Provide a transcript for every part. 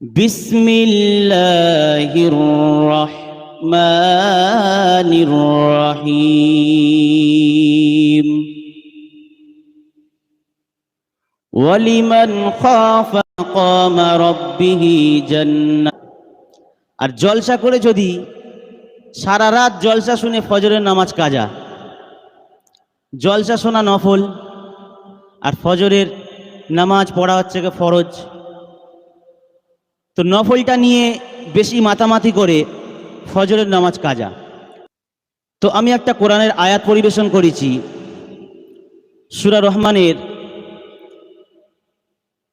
বিসমিল্লাহির রহমানির রহিম ওয়ালিমান খাফা মাকামা রাব্বিহি জান্নাত। আর জলসা করে যদি সারা রাত জলসা শুনে ফজরের নামাজ কাজা, জলসা শোনা নফল, আর ফজরের নামাজ পড়া হচ্ছে ফরজ? তো নফলটা নিয়ে বেশি মাতামাতি করে ফজরের নামাজ কাজা। তো আমি একটা কোরআনের আয়াত পরিবেশন করেছি, সুরা রহমানের,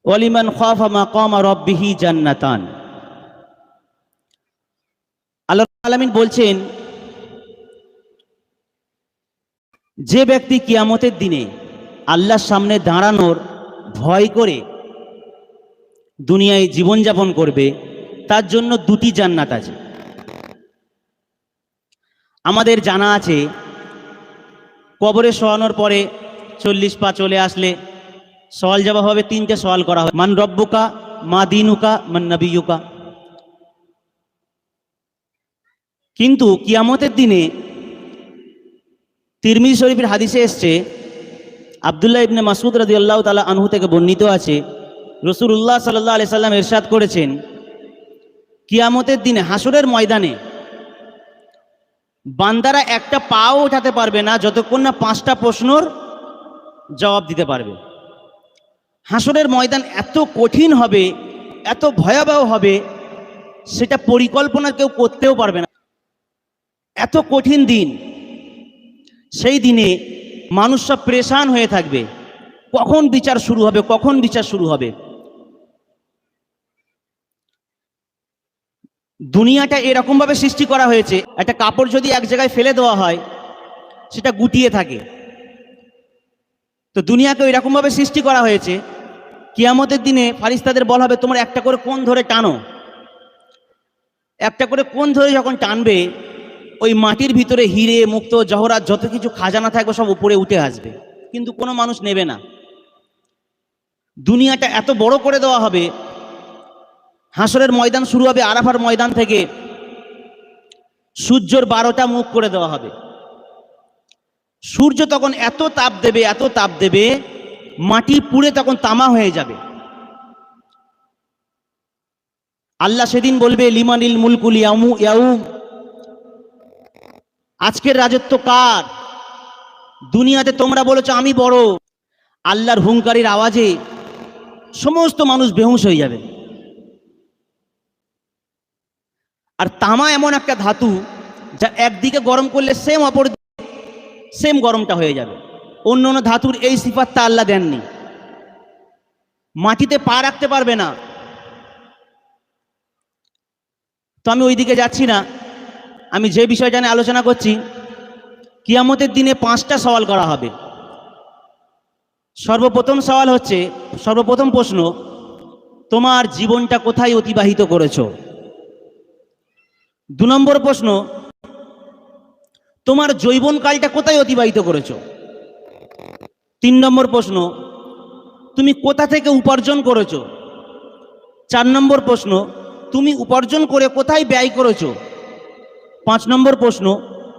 ওয়ালিমান খাফা মাকামা রব্বিহি জান্নাতান। আল্লাহ আলামিন বলছেন, যে ব্যক্তি কিয়ামতের দিনে আল্লাহর সামনে দাঁড়ানোর ভয় করে দুনিয়ায় জীবনযাপন করবে, তার জন্য দুটি জান্নাত আছে। আমাদের জানা আছে, কবরে শোয়ানোর পরে চল্লিশ পা চলে আসলে সওয়াল জবাব হবে, তিনটে সওয়াল করা হবে। মান রব্বুকা, মা দিনুকা, মান নবিয়ুকা। কিন্তু কিয়ামতের দিনে তিরমিজ শরীফের হাদিসে এসছে, আবদুল্লাহ ইবনে মাসুদ রাজি আল্লাহ তালা আনহু থেকে বর্ণিত আছে রসুল্লাহ সাল্লাহ আলি সাল্লাম এরশাদ করেছেন, কিয়ামতের দিনে হাসুরের ময়দানে বান্দারা একটা পাও উঠাতে পারবে না, যতক্ষণ না পাঁচটা প্রশ্নর জবাব দিতে পারবে। হাসরের ময়দান এত কঠিন হবে, এত ভয়াবহ হবে, সেটা পরিকল্পনা কেউ করতেও পারবে না। এত কঠিন দিন, সেই দিনে মানুষ সব প্রেশান হয়ে থাকবে। কখন বিচার শুরু হবে, কখন বিচার শুরু হবে? দুনিয়াটা এরকমভাবে সৃষ্টি করা হয়েছে, একটা কাপড় যদি এক জায়গায় ফেলে দেওয়া হয়, সেটা গুটিয়ে থাকে। তো দুনিয়াকে এরকম ভাবে সৃষ্টি করা হয়েছে, কিয়ামতের দিনে ফারিস্তাদের বল হবে, তোমার একটা করে কোন ধরে টানো? একটা করে কোন ধরে যখন টানবে, ওই মাটির ভিতরে হিরে, মুক্ত, জহরাত, যত কিছু খাজানা থাকবে, সব উপরে উঠে আসবে। কিন্তু কোনো মানুষ নেবে না। দুনিয়াটা এত বড় করে দেওয়া হবে হাসরের ময়দান শুরু হবে আরাফার ময়দান থেকে। সূর্যর বারোটা মুখ করে দেওয়া হবে। সূর্য তখন এত তাপ দেবে, এত তাপ দেবে, মাটি পুড়ে তখন তামা হয়ে যাবে। আল্লাহ সেদিন বলবে, লিমানিল মুলকুল ইয়ামু ইয়াউ আজকের রাজত্ব কার? দুনিয়াতে তোমরা বলেছ, আমি বড়। আল্লাহর হুঙ্কারির আওয়াজে সমস্ত মানুষ বেহুশ হয়ে যাবে। আর তামা এমন একটা ধাতু যা একদিকে গরম করলে সেম অপর সেম গরমটা হয়ে যাবে। অন্য অন্য ধাতুর এই সিফাতটা আল্লাহ দেননি। মাটিতে পা রাখতে পারবে না। তো আমি ওইদিকে যাচ্ছি না। আমি যে বিষয়টা নিয়ে আলোচনা করছি, কিয়ামতের দিনে পাঁচটা সওয়াল করা হবে। সর্বপ্রথম সওয়াল হচ্ছে, সর্বপ্রথম প্রশ্ন, তোমার জীবনটা কোথায় অতিবাহিত করেছ? দু নম্বর প্রশ্ন, তোমার যৌবনকালটা কোথায় অতিবাহিত করেছ? তিন নম্বর প্রশ্ন, তুমি কোথা থেকে উপার্জন করেছ? চার নম্বর প্রশ্ন, তুমি উপার্জন করে কোথায় ব্যয় করেছ? পাঁচ নম্বর প্রশ্ন,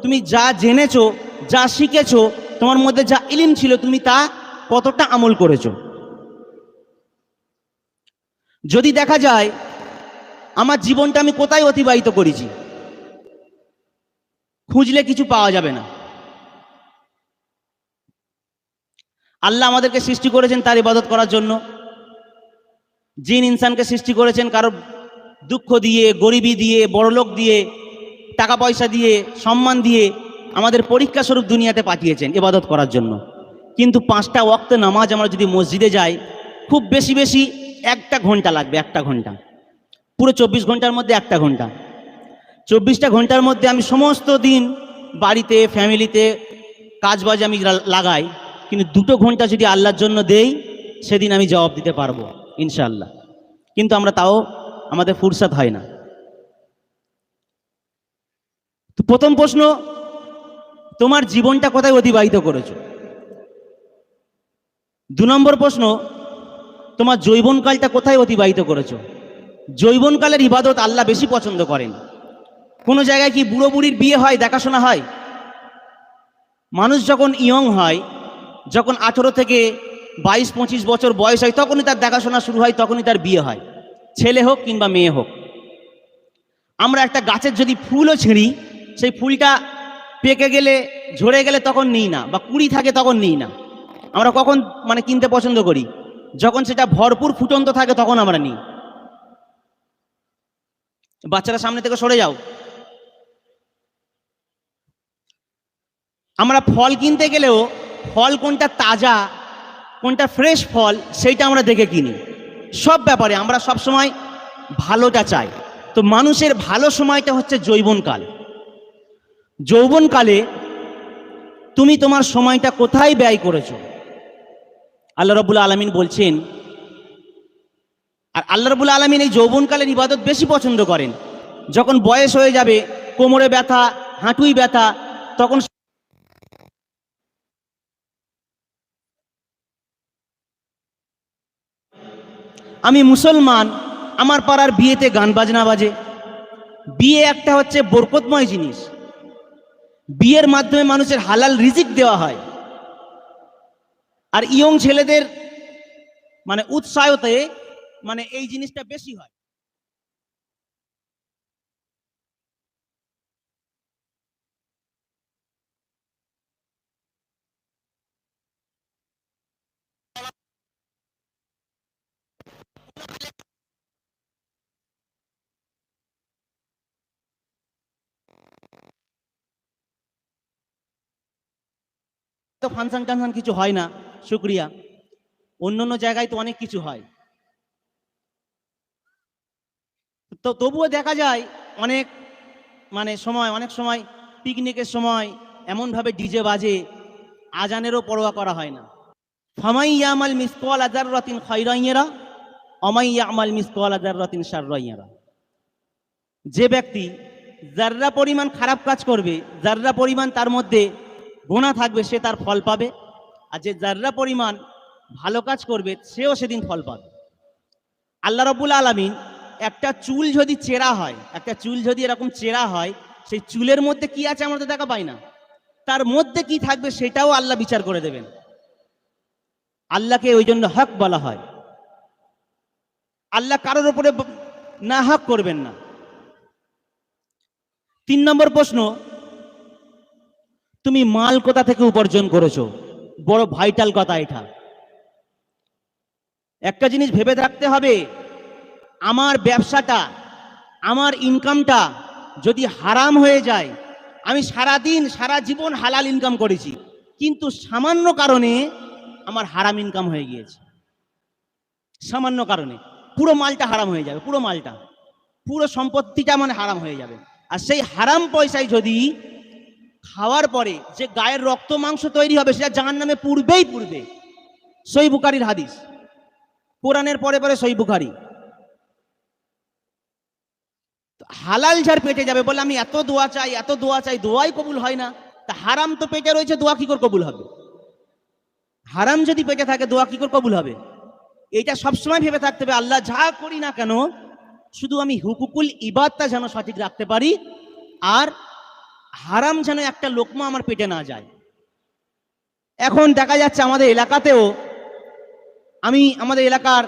তুমি যা জেনেছো, যা শিখেছ, তোমার মধ্যে যা ইলিম ছিল, তুমি তা কতটা আমল করেছ? যদি দেখা যায় আমার জীবনটা আমি কোথায় অতিবাহিত করেছি? খুঁজলে কিছু পাওয়া যাবে না। আল্লাহ আমাদেরকে সৃষ্টি করেছেন তার ইবাদত করার জন্য। জিন ইনসানকে সৃষ্টি করেছেন কারও দুঃখ দিয়ে, গরিবি দিয়ে, বড়লোক দিয়ে টাকা পয়সা দিয়ে, সম্মান দিয়ে আমাদের পরীক্ষা স্বরূপ দুনিয়াতে পাঠিয়েছেন ইবাদত করার জন্য। কিন্তু পাঁচটা ওয়াক্ত নামাজ আমরা যদি মসজিদে যাই, খুব বেশি বেশি একটা ঘণ্টা লাগবে, একটা ঘণ্টা। পুরো চব্বিশ ঘণ্টার মধ্যে একটা ঘণ্টা। চব্বিশটা ঘণ্টার মধ্যে আমি সমস্ত দিন বাড়িতে, ফ্যামিলিতে কাজবাজ আমি লাগাই, কিন্তু দুটো ঘণ্টা যদি আল্লাহর জন্য দেই, সেদিন আমি জবাব দিতে পারব ইনশাল্লাহ কিন্তু আমরা তাও আমাদের ফুরসাত হয় না। তো প্রথম প্রশ্ন, তোমার জীবনটা কোথায় অতিবাহিত করেছ? দু নম্বর প্রশ্ন, তোমার যৌবনকালটা কোথায় অতিবাহিত করেছ? যৌবনকালের ইবাদত আল্লাহ বেশি পছন্দ করেন। কোনো জায়গায় কি বুড়ো বুড়ির বিয়ে হয়, দেখাশোনা হয়? মানুষ যখন ইয়ং হয়, যখন আঠেরো থেকে বাইশ, পঁচিশ বছর বয়স হয়, তখনই তার দেখাশোনা শুরু হয়, তখনই তার বিয়ে হয়। ছেলে হোক কিংবা মেয়ে হোক। আমরা একটা গাছের যদি ফুলও ছিঁড়ি, সেই ফুলটা পেকে গেলে, ঝরে গেলে তখন নিই না, বা কুড়ি থাকে তখন নিই না। আমরা কখন মানে কিনতে পছন্দ করি। যখন সেটা ভরপুর ফুটন্ত থাকে, তখন আমরা নিই। বাচ্চারা সামনে থেকে সরে যাও। আমরা ফল কিনতে গেলেও ফল কোনটা তাজা, কোনটা ফ্রেশ ফল, সেইটা আমরা দেখে কিনি। সব ব্যাপারে আমরা সব সময় ভালোটা চাই। তো মানুষের ভালো সময়টা হচ্ছে যৌবনকাল। যৌবনকালে তুমি তোমার সময়টা কোথায় ব্যয় করেছ? আল্লাহ রবুল্লা আলমিন বলছেন আর আল্লাহ রবুল্লা আলমিন এই যৌবনকালের ইবাদত বেশি পছন্দ করেন। যখন বয়স হয়ে যাবে, কোমরে ব্যথা, হাঁটুই ব্যথা, তখন আমি মুসলমান, আমার পাড়ার বিয়েতে গান বাজনা বাজে। বিয়ে একটা হচ্ছে বরকতময় জিনিস। বিয়ের মাধ্যমে মানুষের হালাল রিজিক দেওয়া হয়। আর ইয়ং ছেলেদের মানে উৎসাহতে মানে এই জিনিসটা বেশি হয়। তো ফাংশন টাংশন কিছু হয় না, শুক্রিয়া। অন্য অন্য জায়গায় তো অনেক কিছু হয়। তো তবুও দেখা যায় অনেক মানে সময়, অনেক সময় পিকনিকের সময় এমনভাবে ডিজে বাজে, আজানেরও পরোয়া করা হয় না। ফামাই ইয়ামাল মিসকল আজার রতিন খৈরাইয়েরা অমাই ইয়ামাল মিসকল আজার রতিন সাররাইয়েরা যে ব্যক্তি যার্রা পরিমাণ খারাপ কাজ করবে, যার্রা পরিমাণ তার মধ্যে গোনা থাকবে, সে তার ফল পাবে। আর যে যার্রা পরিমাণ ভালো কাজ করবে, সেও সেদিন ফল পাবে। আল্লাহ রবুল আলমিন একটা চুল যদি চেরা হয়, একটা চুল যদি এরকম চেরা হয়, সেই চুলের মধ্যে কি আছে আমরা তো দেখা পাই না। তার মধ্যে কি থাকবে সেটাও আল্লাহ বিচার করে দেবেন। আল্লাহকে ওই জন্য হক বলা হয়। আল্লাহ কারোর উপরে না হক করবেন না। তিন নম্বর প্রশ্ন, তুমি মাল কোথা থেকে উপার্জন করেছ? বড় ভাইটাল কথা এটা। একটা জিনিস ভেবে থাকতে হবে আমার ব্যবসাটা, আমার ইনকামটা যদি হারাম হয়ে যায়, আমি সারা দিন সারা জীবন হালাল ইনকাম করেছি। কিন্তু সামান্য কারণে আমার হারাম ইনকাম হয়ে গিয়েছে। সামান্য কারণে। পুরো মালটা হারাম হয়ে যাবে, পুরো মালটা। পুরো সম্পত্তিটা মানে হারাম হয়ে যাবে। আর সেই হারাম পয়সায় যদি খাওয়ার পরে যে গায়ের রক্ত মাংস তৈরি হবে, সেটা জাহান নামে পূর্বেই পূর্বে। সই বুকারির হাদিস। কোরআনের পরে পরে সই বুখারি তো হালাল যার পেটে যাবে বলে আমি এত দোয়া চাই, এত দোয়া চাই, দোয়াই কবুল হয় না। তা হারাম তো পেটে রয়েছে, দোয়া কি করে কবুল হবে? হারাম যদি পেটে থাকে, দোয়া কি করে কবুল হবে? এটা সবসময় ভেবে থাকতে হবে, আল্লাহ যা করি না কেন, শুধু আমি হুকুকুল ইবাদটা যেন সঠিক রাখতে পারি, আর হারাম যেন একটা লোকমা আমার পেটে না যায়। এখন দেখা যাচ্ছে আমাদের এলাকাতেও, আমি আমাদের এলাকার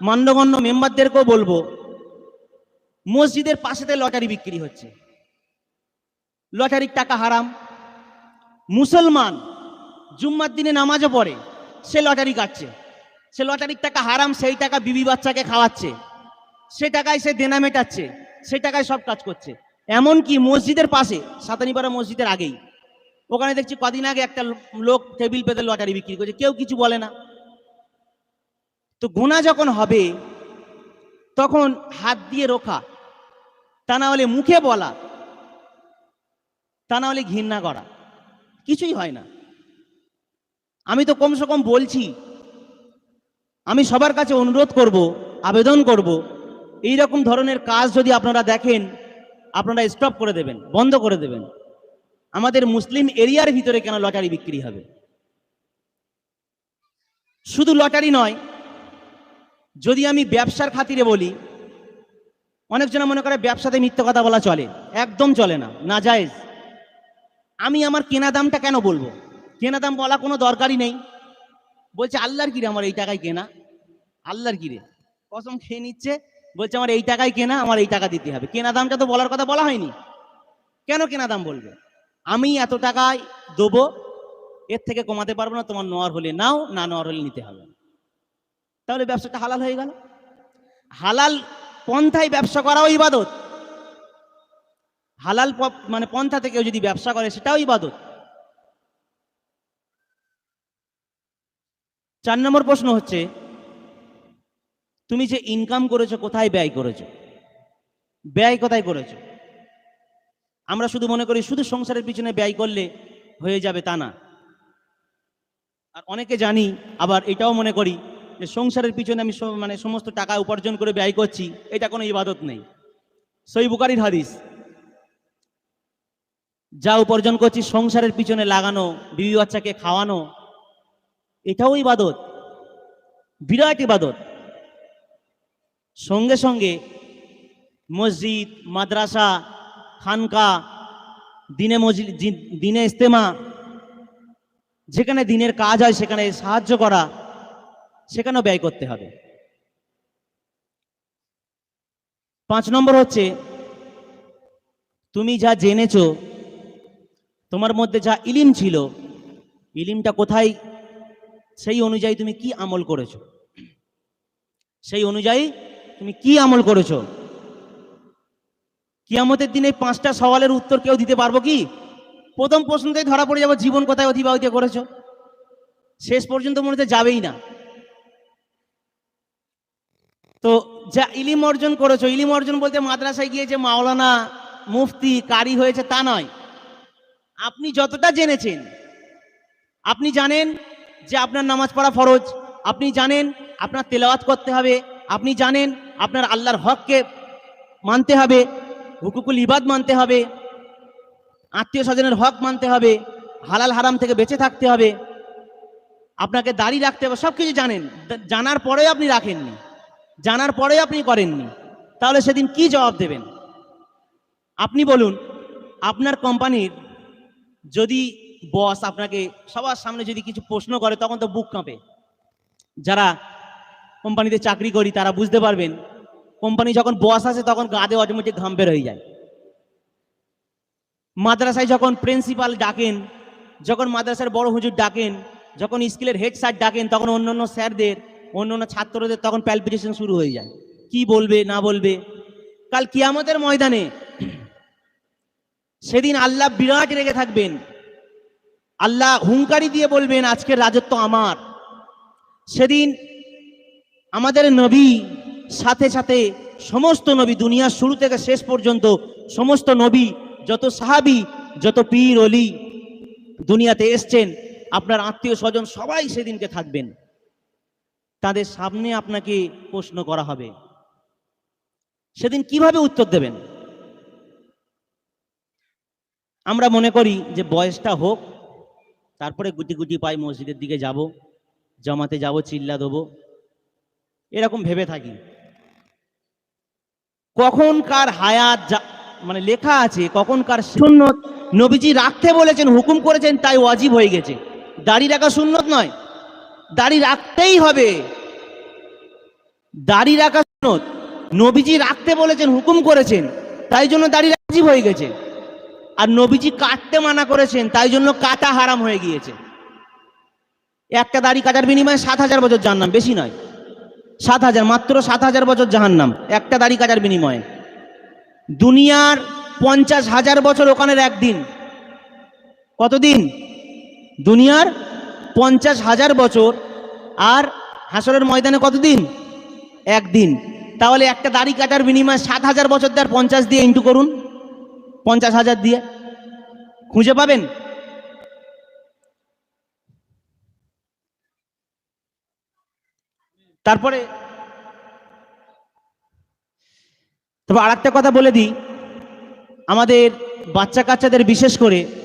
মান্যগণ্য মেম্বারদেরকেও বলব মসজিদের পাশেতে লটারি বিক্রি হচ্ছে। লটারির টাকা হারাম। মুসলমান জুম্মার দিনে নামাজও পড়ে, সে লটারি কাটছে। সে লটারির টাকা হারাম, সেই টাকা বিবি বাচ্চাকে খাওয়াচ্ছে। সে টাকায় সে দেনা মেটাচ্ছে, সে টাকায় সব কাজ করছে। এমনকি মসজিদের পাশে, সাতানিপাড়া মসজিদের আগেই, ওখানে দেখছি কদিন আগে একটা লোক টেবিল পেতে লটারি বিক্রি করছে, কেউ কিছু বলে না। তো গোনা যখন হবে, তখন হাত দিয়ে রোখা তা না হলে মুখে বলা, তা না হলে ঘৃণা করা, কিছুই হয় না। আমি তো কমসে কম বলছি, আমি সবার কাছে অনুরোধ করব, আবেদন করব, এই রকম ধরনের কাজ যদি আপনারা দেখেন, আপনারা স্টপ করে দেবেন, বন্ধ করে দেবেন। আমাদের মুসলিম এরিয়ার ভিতরে কেন লটারি বিক্রি হবে? শুধু লটারি নয়, যদি আমি ব্যবসার খাতিরে বলি অনেকজনে মনে করে ব্যবসাতে মিথ্যে কথা বলা চলে। একদম চলে না। না জায়েজ আমি আমার কেনা দামটা কেন বলব? কেনা দাম বলা কোনো দরকারই নেই। বলছে, আল্লাহর কিরে আমার এই টাকায় কেনা? আল্লাহর কিরে? কসম খেয়ে নিচ্ছে। বলছে, আমার এই টাকায় কেনা, আমার এই টাকা দিতে হবে। কেনা দামটা তো বলার কথা বলা হয়নি। কেন কেনা দাম বলবে? আমি এত টাকায় দেবো, এর থেকে কমাতে পারব না, তোমার নেওয়ার হলে নাও, না নেওয়ার হলে নিতে হবে তাহলে ব্যবসাটা হালাল হয়ে গেল। হালাল পন্থায় ব্যবসা করাও ইবাদত। হালাল মানে পন্থা থেকে যদি ব্যবসা করে, সেটাও ইবাদত। চার নম্বর প্রশ্ন হচ্ছে, তুমি যে ইনকাম করেছ, কোথায় ব্যয় করেছ? ব্যয় কোথায় করেছ? আমরা শুধু মনে করি, শুধু সংসারের পিছনে ব্যয় করলে হয়ে যাবে তা না। আর অনেকে জানি, আবার এটাও মনে করি যে সংসারের পিছনে আমি মানে সমস্ত টাকা উপার্জন করে ব্যয় করছি, এটা কোনো ইবাদত নেই। সই বুকারির হাদিস। যা উপার্জন করছি, সংসারের পিছনে লাগানো, বিবি বাচ্চাকে খাওয়ানো, এটাও ইবাদত। বিরাট ইবাদত। সঙ্গে সঙ্গে মসজিদ, মাদ্রাসা, খানকা, দিনে মসজিদ দিনে ইস্তেমা, যেখানে দিনের কাজ হয় সেখানে সাহায্য করা সেখানেও ব্যয় করতে হবে। পাঁচ নম্বর হচ্ছে, তুমি যা জেনেছ, তোমার মধ্যে যা ইলিম ছিল, ইলিমটা কোথায়, সেই অনুযায়ী তুমি কি আমল করেছ? সেই অনুযায়ী তুমি কি আমল করেছ? কিয়ামতের দিনে পাঁচটা সওয়ালের উত্তর কেউ দিতে পারব কি? প্রথম প্রশ্নতেই ধরা পড়ে যাব, জীবন কোথায় অতিবাহিত করেছ? শেষ পর্যন্ত মনে হচ্ছে যাবেই না। তো যা ইলিম অর্জন করেছ, ইলিম অর্জন বলতে মাদ্রাসায় গিয়ে যে মাওলানা মুফতি কারি হয়েছে তা নয়। আপনি যতটা জেনেছেন, আপনি জানেন যে আপনার নামাজ পড়া ফরজ, আপনি জানেন আপনার তেলাওয়াত করতে হবে, আপনি জানেন আপনার আল্লাহর হককে মানতে হবে, হুকুকুল ইবাদ মানতে হবে, আত্মীয় স্বজনের হক মানতে হবে, হালাল হারাম থেকে বেঁচে থাকতে হবে। আপনাকে দাড়ি রাখতে হবে সব কিছু জানেন, জানার পরেও আপনি রাখেননি। জানার পরেও আপনি করেননি। তাহলে সেদিন কি জবাব দেবেন? আপনি বলুন, আপনার কোম্পানির যদি বস আপনাকে সবার সামনে যদি কিছু প্রশ্ন করে, তখন তো বুক কাঁপে। যারা কোম্পানিতে চাকরি করি, তারা বুঝতে পারবেন, কোম্পানি যখন বস আসে, তখন গাঁদে অটোমেটিক ঘাম বের হয়ে যায়। মাদ্রাসায় যখন প্রিন্সিপাল ডাকেন, যখন মাদ্রাসার বড় হুজুর ডাকেন, যখন স্কুলের হেড স্যার ডাকেন, তখন অন্য অন্য স্যারদের অন্য অন্য ছাত্রদের তখন প্যালপিটেশন শুরু হয়ে যায়। কি বলবে, না বলবে? কাল কিয়ামতের ময়দানে সেদিন আল্লাহ বিরাট রেগে থাকবেন। আল্লাহ হুঙ্কারি দিয়ে বলবেন, আজকের রাজত্ব আমার। সেদিন আমাদের নবী সাথে সাথে সমস্ত নবী, দুনিয়ার শুরু থেকে শেষ পর্যন্ত সমস্ত নবী, যত সাহাবি, যত পীর, অলি দুনিয়াতে এসছেন, আপনার আত্মীয় স্বজন সবাই সেদিনকে থাকবেন। তাদের সামনে আপনাকে প্রশ্ন করা হবে। সেদিন কীভাবে উত্তর দেবেন? আমরা মনে করি যে বয়সটা হোক, তারপরে গুটি গুটি পাই মসজিদের দিকে যাব, জমাতে যাব, চিল্লা দেবো, এরকম ভেবে থাকি। কখন কার হায়াত মানে লেখা আছে কখন কার সুন্নত, নবীজি রাখতে বলেছেন, হুকুম করেছেন, তাই ওয়াজিব হয়ে গেছে। দাড়ি রাখা সুন্নত নয়। দাড়ি রাখতেই হবে। দাড়ি রাখা সুন্নত। নবীজি রাখতে বলেছেন, হুকুম করেছেন, তাই জন্য দাড়ি ওয়াজিব হয়ে গেছে। আর নবীজি কাটতে মানা করেছেন, তাই জন্য কাটা হারাম হয়ে গিয়েছে। একটা দাড়ি কাটার বিনিময়ে সাত হাজার বছর জানলাম বেশি নয়। সাত হাজার, মাত্র সাত হাজার বছর জাহান্নাম, একটা দাড়ি কাটার বিনিময়ে। দুনিয়ার পঞ্চাশ হাজার বছর ওখানের একদিন। কতদিন? দুনিয়ার পঞ্চাশ হাজার বছর আর হাসরের ময়দানে কতদিন? একদিন। তাহলে একটা দাড়ি কাটার বিনিময়ে সাত হাজার বছর দেওয়ার পঞ্চাশ দিয়ে ইন্টু করুন। পঞ্চাশ হাজার দিয়ে। খুঁজে পাবেন? তারপরে তবে আর কথা বলে দিই। আমাদের বাচ্চা কাচ্চাদের বিশেষ করে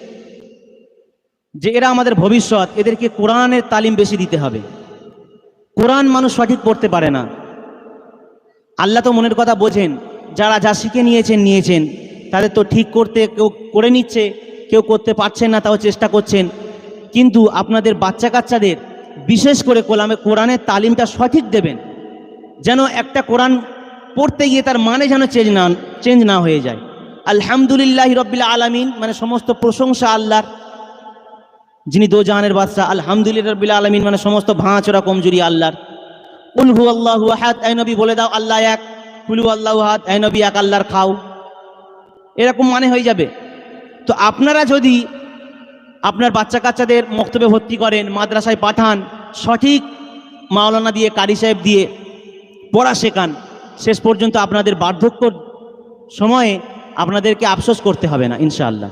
যে এরা আমাদের ভবিষ্যৎ, এদেরকে কোরআনের তালিম বেশি দিতে হবে। কোরআন মানুষ সঠিক পড়তে পারে না। আল্লাহ তো মনের কথা বোঝেন, যারা যা শিখে নিয়েছেন নিয়েছেন। তাদের তো ঠিক করতে কেউ করে নিচ্ছে, কেউ করতে পারছেন না, তাও চেষ্টা করছেন। কিন্তু আপনাদের বাচ্চা কাচ্চাদের বিশেষ করে কোলামে, কোরআনের তালিমটা সঠিক দেবেন। যেন একটা কোরআন পড়তে গিয়ে তার মানে যেন চেঞ্জ না চেঞ্জ না হয়ে যায়। আলহামদুলিল্লাহ রব্বিল আলামিন মানে সমস্ত প্রশংসা আল্লাহর। যিনি দো দোজাহানের বাদশাহ, আলহামদুলিল্লাহ রব্বিল আলামিন মানে সমস্ত ভাঁচরা কমজুরি আল্লাহর। উলহু আল্লাহু আহাদ আই নবী, বলে দাও আল্লাহ এক। কুলু আল্লাহু আহাদ আই নবী এক, আল্লাহর খাও। এরকম মানে হয়ে যাবে। তো আপনারা যদি আপনার বাচ্চা কাচ্চাদের মক্তবে ভর্তি করেন, মাদ্রাসায় পাঠান, সঠিক মাওলানা দিয়ে, কারি সাহেব দিয়ে পড়া শেখান, শেষ পর্যন্ত আপনাদের বার্ধক্য সময়ে আপনাদেরকে আফসোস করতে হবে না, ইনশাআল্লাহ।